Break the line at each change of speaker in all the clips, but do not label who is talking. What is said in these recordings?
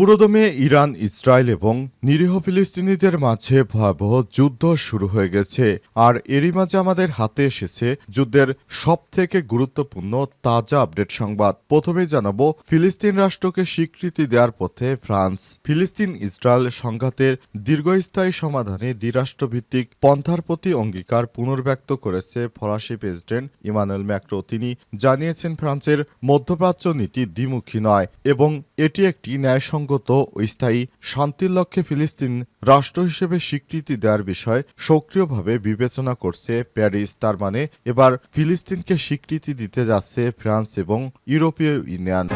পুরোদমে Iran, Israel এবং নিরীহ ফিলিস্তিনিদের মাঝে ভয়াবহ যুদ্ধ শুরু হয়ে গেছে। আর এরই মাঝে আমাদের হাতে এসেছে যুদ্ধের সব থেকে গুরুত্বপূর্ণ তাজা আপডেট সংবাদ। প্রথমেই জানাব, ফিলিস্তিন রাষ্ট্রকে স্বীকৃতি দেওয়ার পথে ফ্রান্স, ফিলিস্তিন, ইসরায়েল সংঘাতের দীর্ঘস্থায়ী সমাধানে দ্বিরাষ্ট্রভিত্তিক পন্থার প্রতি অঙ্গীকার পুনর্ব্যক্ত করেছে ফরাসি প্রেসিডেন্ট ইমানুয়েল ম্যাক্রো। তিনি জানিয়েছেন, ফ্রান্সের মধ্যপ্রাচ্য নীতি দ্বিমুখী নয় এবং এটি একটি ন্যায়সঙ্গত ও স্থায়ী শান্তির লক্ষ্যে ফিলিস্তিন রাষ্ট্র হিসেবে স্বীকৃতি দেওয়ার বিষয় সক্রিয়ভাবে বিবেচনা করছে প্যারিস। তার মানে এবার ফিলিস্তিনকে স্বীকৃতি দিতে যাচ্ছে ফ্রান্স এবং ইউরোপীয় ইউনিয়ন।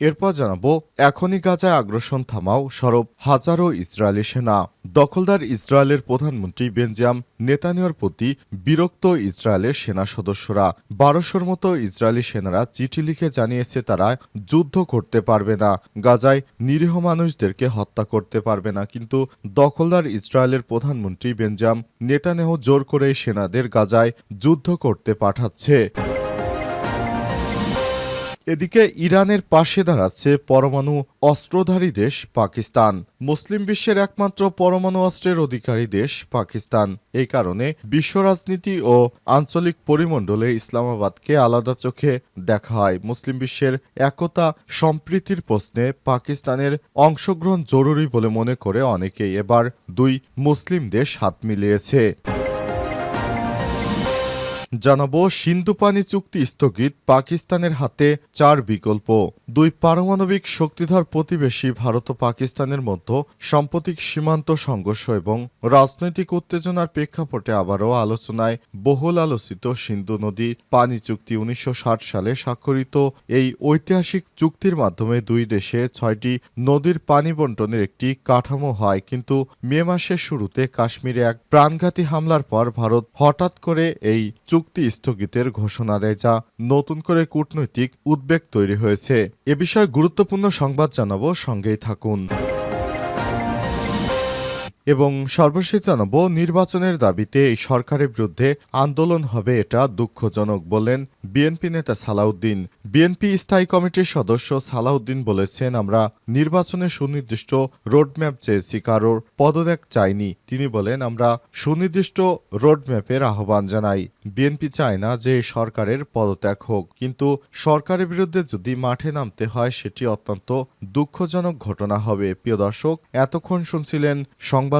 এরপর জানাব, এখনই গাজায় আগ্রাসন থামাও সরব হাজারো ইসরায়েলি সেনা। দখলদার ইসরায়েলের প্রধানমন্ত্রী বেঞ্জাম নেতানিয়ার প্রতি বিরক্ত ইসরায়েলের সেনা সদস্যরা। বারোশোর মতো ইসরায়েলি সেনারা চিঠি লিখে জানিয়েছে তারা যুদ্ধ করতে পারবে না। গাজায় নিরীহ মানুষদেরকে হত্যা করতে পারবে না। কিন্তু দখলদার ইসরায়েলের প্রধানমন্ত্রী বেঞ্জাম নেতানেহ জোর করে সেনাদের গাজায় যুদ্ধ করতে পাঠাচ্ছে। এদিকে ইরানের পাশে দাঁড়াচ্ছে পরমাণু অস্ত্রধারী দেশ পাকিস্তান। মুসলিম বিশ্বের একমাত্র পরমাণু অস্ত্রের অধিকারী দেশ পাকিস্তান। এই কারণে বিশ্ব রাজনীতি ও আঞ্চলিক পরিমণ্ডলে ইসলামাবাদকে আলাদা চোখে দেখা হয়। মুসলিম বিশ্বের একতা সম্প্রীতির প্রশ্নে পাকিস্তানের অংশগ্রহণ জরুরি বলে মনে করে অনেকেই। এবার দুই মুসলিম দেশ হাত মিলিয়েছে। জানাব সিন্ধু পানি চুক্তি স্থগিত পাকিস্তানের হাতে চার বিকল্প। দুই পারমাণবিক শক্তিধর প্রতিবেশী ভারত ও পাকিস্তানের মধ্যে সাম্প্রতিক সীমান্ত সংঘর্ষ এবং রাজনৈতিক উত্তেজনার প্রেক্ষাপটে আবারও আলোচনায় বহুল আলোচিত সিন্ধু নদী পানি চুক্তি উনিশশো ষাট সালে স্বাক্ষরিত। এই ঐতিহাসিক চুক্তির মাধ্যমে দুই দেশে ছয়টি নদীর পানি বন্টনের একটি কাঠামো হয়, কিন্তু মে মাসের শুরুতে কাশ্মীরে এক প্রাণঘাতী হামলার পর ভারত হঠাৎ করে এই চুক্তি স্থগিতের ঘোষণা দেয় যা নতুন করে কূটনৈতিক উদ্বেগ তৈরি হয়েছে। এ বিষয়ে গুরুত্বপূর্ণ সংবাদ জানাব, সঙ্গেই থাকুন। এবং সর্বশেষ জানাব, নির্বাচনের দাবিতে এই সরকারের বিরুদ্ধে আন্দোলন হবে এটা দুঃখজনক বললেন বিএনপি নেতা সালাউদ্দিন। বিএনপি স্থায়ী কমিটির সদস্য সালাউদ্দিন বলেছেন, আমরা নির্বাচনে সুনির্দিষ্ট রোডম্যাপ চেয়েছি, কারোর পদত্যাগ চাইনি। তিনি বলেন, আমরা সুনির্দিষ্ট রোডম্যাপের আহ্বান জানাই। বিএনপি চায় না যে সরকারের পদত্যাগ হোক, কিন্তু সরকারের বিরুদ্ধে যদি মাঠে নামতে হয়, সেটি অত্যন্ত দুঃখজনক ঘটনা হবে। প্রিয় দর্শক, এতক্ষণ শুনছিলেন সংবাদ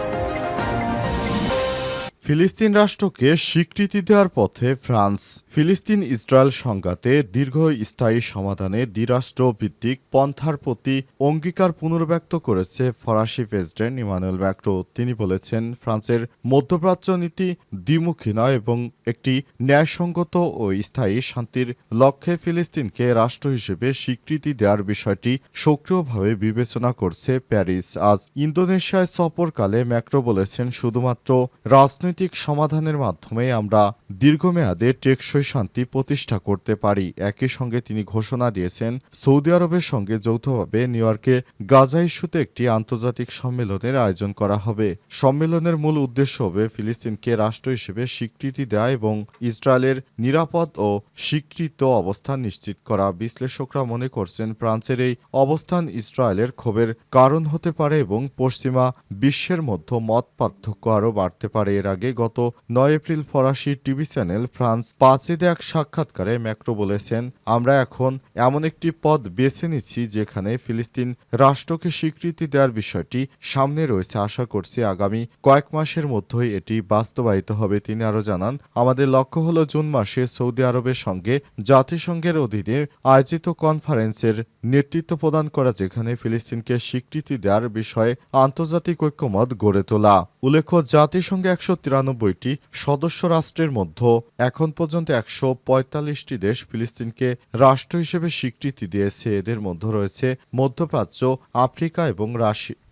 ফিলিস্তিন রাষ্ট্রকে স্বীকৃতি দেওয়ার পথে ফ্রান্স, ফিলিস্তিন ইসরায়েল সংঘাতে দীর্ঘস্থায়ী সমাধানে দ্বিরাষ্ট্র ভিত্তিক পন্থার প্রতি অঙ্গীকার পুনর্ব্যক্ত করেছে ফরাসি প্রেসিডেন্ট ইমানুয়েল ম্যাক্রো। তিনি বলেছেন, ফ্রান্সের মধ্যপ্রাচ্য নীতি দ্বিমুখী নয় এবং একটি ন্যায়সঙ্গত ও স্থায়ী শান্তির লক্ষ্যে ফিলিস্তিনকে রাষ্ট্র হিসেবে স্বীকৃতি দেওয়ার বিষয়টি সক্রিয়ভাবে বিবেচনা করছে প্যারিস। আজ ইন্দোনেশিয়ায় সফরকালে ম্যাক্রো বলেছেন, শুধুমাত্র রাজনৈতিক সমাধানের মাধ্যমে আমরা দীর্ঘমেয়াদে টেকসই শান্তি প্রতিষ্ঠা করতে পারি। একই সঙ্গে তিনি ঘোষণা দিয়েছেন, সৌদি আরবের সঙ্গে যৌথভাবে নিউ ইয়র্কে গাজা ইস্যুতে একটি আন্তর্জাতিক সম্মেলনের আয়োজন করা হবে। সম্মেলনের মূল উদ্দেশ্য হবে ফিলিস্তিনকে রাষ্ট্র হিসেবে স্বীকৃতি দেয়া এবং ইসরায়েলের নিরাপদ ও স্বীকৃত অবস্থান নিশ্চিত করা। বিশ্লেষকরা মনে করছেন, ফ্রান্সের এই অবস্থান ইসরায়েলের ক্ষোভের কারণ হতে পারে এবং পশ্চিমা বিশ্বের মধ্যে মত পার্থক্য আরও বাড়তে পারে। এর আগে আগে গত নয় এপ্রিল ফরাসি টিভি চ্যানেল ফ্রান্স পাঁচেদে এক সাক্ষাৎকারে ম্যাক্রো বলেছেন, আমরা এখন এমন একটি পথ বেছে নিচ্ছি যেখানে ফিলিস্তিন রাষ্ট্রকে স্বীকৃতি দেওয়ার বিষয়টি সামনে রয়েছে। আশা করছি আগামী কয়েক মাসের মধ্যেই এটি বাস্তবায়িত হবে, তিনি আরও জানান। আমাদের লক্ষ্য হল জুন মাসে সৌদি আরবের সঙ্গে জাতিসংঘের অধীনে আয়োজিত কনফারেন্সের নেতৃত্ব প্রদান করা, যেখানে ফিলিস্তিনকে স্বীকৃতি দেওয়ার বিষয়ে আন্তর্জাতিক ঐক্যমত গড়ে তোলা। উল্লেখ্য, জাতিসংঘে একশো তিরানব্বইটি সদস্য রাষ্ট্রের মধ্যে এখন পর্যন্ত একশো পঁয়তাল্লিশটি দেশ ফিলিস্তিনকে রাষ্ট্র হিসেবে স্বীকৃতি দিয়েছে। এদের মধ্যে রয়েছে মধ্যপ্রাচ্য, আফ্রিকা এবং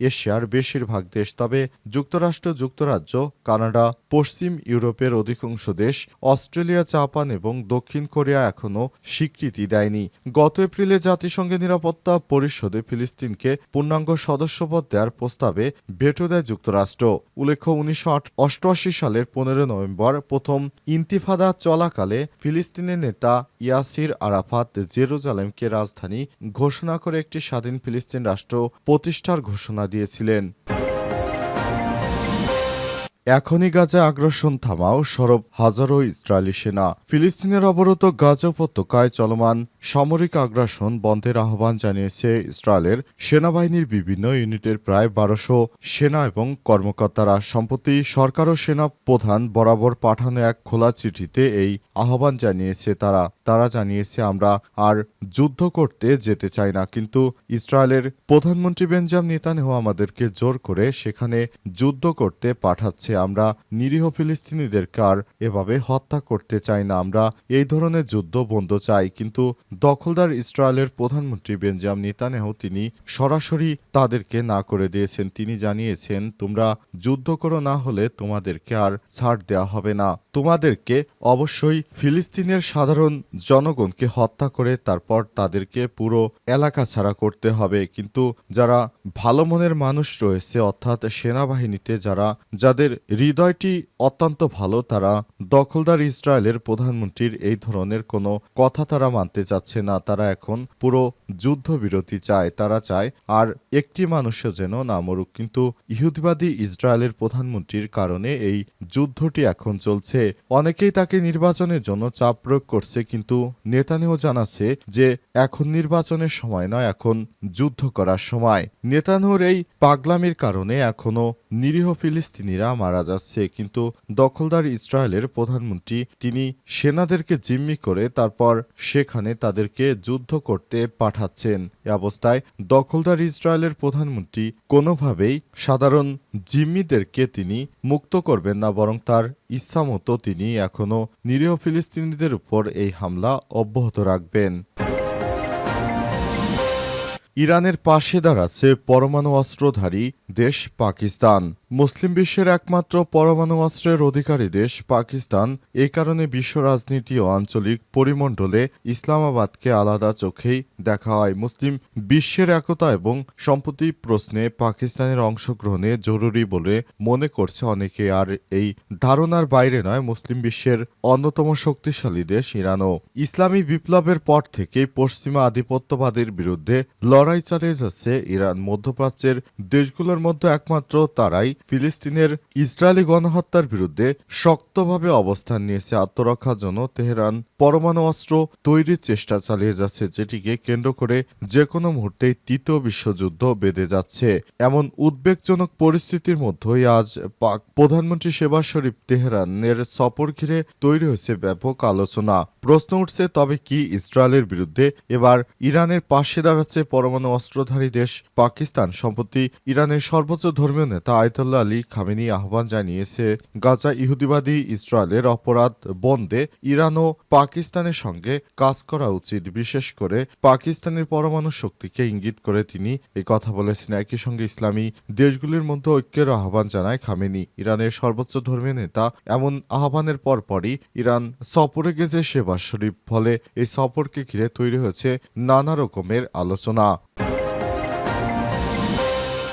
এশিয়ার বেশিরভাগ দেশ। তবে যুক্তরাষ্ট্র, যুক্তরাজ্য, কানাডা, পশ্চিম ইউরোপের অধিকাংশ দেশ, অস্ট্রেলিয়া, জাপান এবং দক্ষিণ কোরিয়া এখনও স্বীকৃতি দেয়নি। গত এপ্রিলে জাতিসংঘের নিরাপত্তা পরিষদে ফিলিস্তিনকে পূর্ণাঙ্গ সদস্যপদ দেওয়ার প্রস্তাবে ভেটো দেয় যুক্তরাষ্ট্র। উল্লেখ্য, উনিশশো অষ্টআশি সালের পনেরো নভেম্বর প্রথম ইন্তিফাদা চলাকালে ফিলিস্তিনের নেতা ইয়াসির আরাফাত জেরুজালেমকে রাজধানী ঘোষণা করে একটি স্বাধীন ফিলিস্তিন রাষ্ট্র প্রতিষ্ঠার ঘোষণা দিয়েছিলেন। এখনই গাজা আগ্রাসন থামাও সরব হাজারো ইসরায়েলি সেনা। ফিলিস্তিনের অবরত গাজা উপত্যকায় চলমান সামরিক আগ্রাসন বন্ধের আহ্বান জানিয়েছে ইসরায়েলের সেনাবাহিনীর বিভিন্ন ইউনিটের প্রায় বারোশো সেনা এবং কর্মকর্তারা। সম্প্রতি সরকার ও সেনা প্রধান বরাবর পাঠানো এক খোলা চিঠিতে এই আহ্বান জানিয়েছে তারা। তারা জানিয়েছে, আমরা আর যুদ্ধ করতে যেতে চাই না, কিন্তু ইসরায়েলের প্রধানমন্ত্রী বেঞ্জাম নেতানেহ আমাদেরকে জোর করে সেখানে যুদ্ধ করতে পাঠাচ্ছে। আমরা নিরীহ ফিলিস্তিনিদেরকে আর এভাবে হত্যা করতে চাই না। আমরা এই ধরনের যুদ্ধ বন্ধ চাই, কিন্তু দখলদার ইসরায়েলের প্রধানমন্ত্রী বেঞ্জাম নেতানেহ তিনি সরাসরি তাদেরকে না করে দিয়েছেন। তিনি জানিয়েছেন, তোমরা যুদ্ধ করো না হলে তোমাদেরকে আর ছাড় দেওয়া হবে না। তোমাদেরকে অবশ্যই ফিলিস্তিনের সাধারণ জনগণকে হত্যা করে তারপর তাদেরকে পুরো এলাকা ছাড়া করতে হবে। কিন্তু যারা ভালো মনের মানুষ রয়েছে, অর্থাৎ সেনাবাহিনীতে যারা, যাদের হৃদয়টি অত্যন্ত ভালো, তারা দখলদার ইসরায়েলের প্রধানমন্ত্রীর এই ধরনের কোনো কথা তারা মানতে চাচ্ছে না। তারা এখন পুরো যুদ্ধবিরতি চায়, তারা চায় আর একটি মানুষও যেন না মরুক। কিন্তু ইহুদিবাদী ইসরায়েলের প্রধানমন্ত্রীর কারণে এই যুদ্ধটি এখন চলছে। অনেকেই তাকে নির্বাচনের জন্য চাপ প্রয়োগ করছে, কিন্তু নেতানিও জানাচ্ছে যে এখন নির্বাচনের সময় নয়, এখন যুদ্ধ করার সময়। নেতানুর এই পাগলামির কারণে এখনও নিরীহ ফিলিস্তিনিরা মারা যাচ্ছে, কিন্তু দখলদার ইসরায়েলের প্রধানমন্ত্রী তিনি সেনাদেরকে জিম্মি করে তারপর সেখানে তাদেরকে যুদ্ধ করতে পাঠাচ্ছেন। এ অবস্থায় দখলদার ইসরায়েলের প্রধানমন্ত্রী কোনোভাবেই সাধারণ জিম্মিদেরকে তিনি মুক্ত করবেন না, বরং তার ইচ্ছামতো তিনি এখনও নিরীহ ফিলিস্তিনিদের উপর এই হামলা অব্যাহত রাখবেন। ইরানের পাশে দাঁড়াচ্ছে পরমাণু অস্ত্রধারী দেশ পাকিস্তান। মুসলিম বিশ্বের একমাত্র পরমাণু অস্ত্রের অধিকারী দেশ পাকিস্তান, এ কারণে বিশ্ব রাজনীতি ও আঞ্চলিক পরিমণ্ডলে ইসলামাবাদকে আলাদা চোখেই দেখা হয়। মুসলিম বিশ্বের একতা এবং সম্পত্তি প্রশ্নে পাকিস্তানের অংশগ্রহণে জরুরি বলে মনে করছে অনেকে। আর এই ধারণার বাইরে নয়, মুসলিম বিশ্বের অন্যতম শক্তিশালী দেশ ইরানও। ইসলামী বিপ্লবের পর থেকে পশ্চিমা আধিপত্যবাদের বিরুদ্ধে লড়াই চালিয়ে যাচ্ছে ইরান। মধ্যপ্রাচ্যের দেশগুলোর মধ্যে একমাত্র তারাই ফিলিস্তিনের ইসরায়েলি গণহত্যার বিরুদ্ধে শক্তভাবে অবস্থান নিয়েছে আত্মরক্ষার জন্য তেহরান। পরমাণু অস্ত্র তৈরির চেষ্টা চালিয়ে যাচ্ছে, যেটিকে কেন্দ্র করে যে কোনো মুহূর্তেই তৃতীয় বিশ্বযুদ্ধ বেঁধে যাচ্ছে। এমন উদ্বেগজনক পরিস্থিতির মধ্যেই আজ পাক প্রধানমন্ত্রী শেবাজ শরীফ তেহরানের সফর ঘিরে তৈরি হয়েছে ব্যাপক আলোচনা। প্রশ্ন উঠছে, তবে কি ইসরায়েলের বিরুদ্ধে এবার ইরানের পাশে দাঁড়াচ্ছে পরমাণু অস্ত্রধারী দেশ পাকিস্তান? সম্প্রতি ইরানের সর্বোচ্চ ধর্মীয় নেতা আয়তুল্লাহ আলী খামেনি আহ্বান জানিয়েছে, গাজা ইহুদিবাদী ইসরায়েলের অপরাধ বন্ধে ইরান ও পাকিস্তানের সঙ্গে কাজ করা উচিত। বিশেষ করে পাকিস্তানের পরমাণু শক্তিকে ইঙ্গিত করে তিনি এই কথা বলেছেন। একই সঙ্গে ইসলামী দেশগুলির মধ্যে ঐক্যের আহ্বান জানায় খামেনি। ইরানের সর্বোচ্চ ধর্মীয় নেতা এমন আহ্বানের পরপরই ইরান সফরে গেছে শেবাজ শরীফ ফলে এই সফরকে ঘিরে তৈরি হয়েছে নানা রকমের আলোচনা।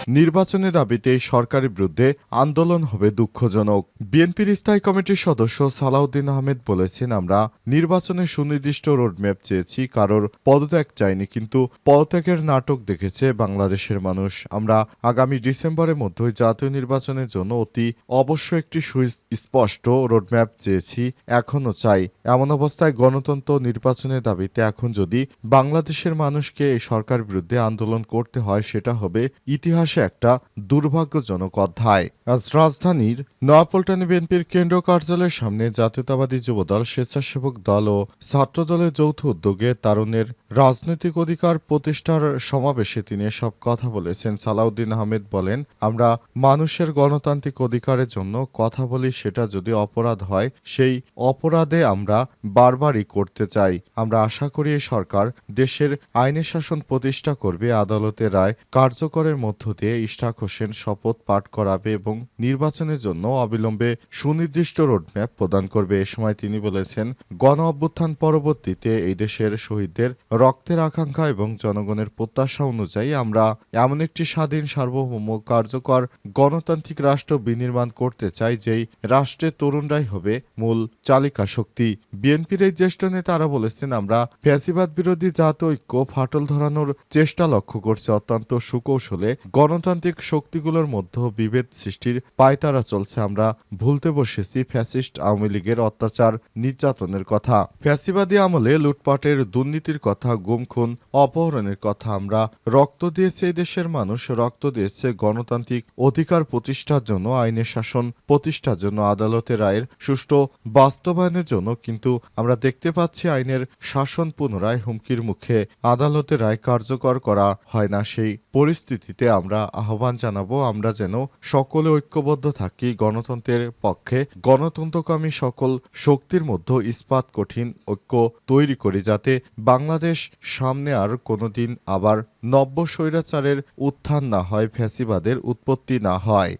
নির্বাচনের দাবিতে সরকারের বিরুদ্ধে আন্দোলন হবে দুঃখজনক। বিএনপির স্থায়ী কমিটির সদস্য সালাউদ্দিন আহমেদ বলেছেন, আমরা নির্বাচনে সুনির্দিষ্ট রোডম্যাপ চেয়েছি, কারোর পদত্যাগ চাইনি, কিন্তু পদত্যাগের নাটক দেখেছে বাংলাদেশের মানুষ। আমরা আগামী ডিসেম্বরের মধ্যে জাতীয় নির্বাচনের জন্য অতি অবশ্য একটি সুস্পষ্ট রোডম্যাপ চেয়েছি, এখনও চাই। এমন অবস্থায় গণতন্ত্র নির্বাচনের দাবিতে এখন যদি বাংলাদেশের মানুষকে এই সরকার বিরুদ্ধে আন্দোলন করতে হয়, সেটা হবে ইতিহাসে একটা দুর্ভাগ্যজনক অধ্যায়। আজ রাজধানীর নয়াপল্টনে বিএনপির কেন্দ্র কার্যালয়ের সামনে জাতীয়তাবাদী যুবদল, স্বেচ্ছাসেবক দল ও ছাত্রদলের যৌথ উদ্যোগে তারুণের রাজনৈতিক অধিকার প্রতিষ্ঠার সমাবেশে তিনি সব কথা বলেছেন। সালাউদ্দিন আহমেদ বলেন, আমরা মানুষের গণতান্ত্রিক অধিকারের জন্য কথা বলি, সেটা যদি অপরাধ হয়, সেই অপরাধে আমরা বারবারই করতে চাই। আমরা আশা করি সরকার দেশের আইনের শাসন প্রতিষ্ঠা করবে, আদালতের রায় কার্যকরের মধ্য দিয়ে। ইশতাক হোসেন শপথ পাঠ করাবে এবং নির্বাচনের জন্য অবিলম্বে সুনির্দিষ্ট রোডম্যাপ প্রদান করবে। এ সময় তিনি বলেছেন, গণ অভ্যুত্থান পরবর্তীতে এই দেশের শহীদদের রক্তের আকাঙ্ক্ষা এবং জনগণের প্রত্যাশা অনুযায়ী আমরা এমন একটি স্বাধীন, সার্বভৌম, কার্যকর, গণতান্ত্রিক রাষ্ট্র বিনির্মাণ করতে চাই, যেই রাষ্ট্রের তরুণরাই হবে মূল চালিকা শক্তি। বিএনপির এই জ্যেষ্ঠ নেতা আরও বলেছেন, আমরা ফ্যাসিবাদ বিরোধী জাত ঐক্য ফাটল ধরানোর চেষ্টা লক্ষ্য করছে। অত্যন্ত সুকৌশলে গণতান্ত্রিক শক্তিগুলোর মধ্যে বিভেদ সৃষ্টির পায়তারা চলছে। আমরা ভুলতে বসেছি ফ্যাসিস্ট আওয়ামী লীগের অত্যাচার, নির্যাতনের কথা। ফ্যাসিবাদী আমলে লুটপাটের দুর্নীতির কথা গুম খুন অপহরণের কথা। আমরা রক্ত দিয়েছে দেশের মানুষ, রক্ত দিয়েছে গণতান্ত্রিক অধিকার প্রতিষ্ঠার জন্য, আইনের শাসন প্রতিষ্ঠার জন্য, আদালতের রায়ের সুষ্ঠু বাস্তবায়নের জন্য। কিন্তু আমরা দেখতে পাচ্ছি আইনের শাসন পুনরায় হুমকির মুখে। আদালতের রায় কার্যকর করা হয় না। সেই পরিস্থিতিতে আমরা আহ্বান জানাব, আমরা যেন সকলে ঐক্যবদ্ধ থাকি গণতন্ত্রের পক্ষে। গণতন্ত্রকামী সকল শক্তির মধ্যে ইস্পাত কঠিন ঐক্য তৈরি করি যাতে বাংলাদেশ সামনে আর কোনোদিন আবার নব্য স্বৈরাচারের উত্থান না হয়, ফ্যাসিবাদের উৎপত্তি না হয়।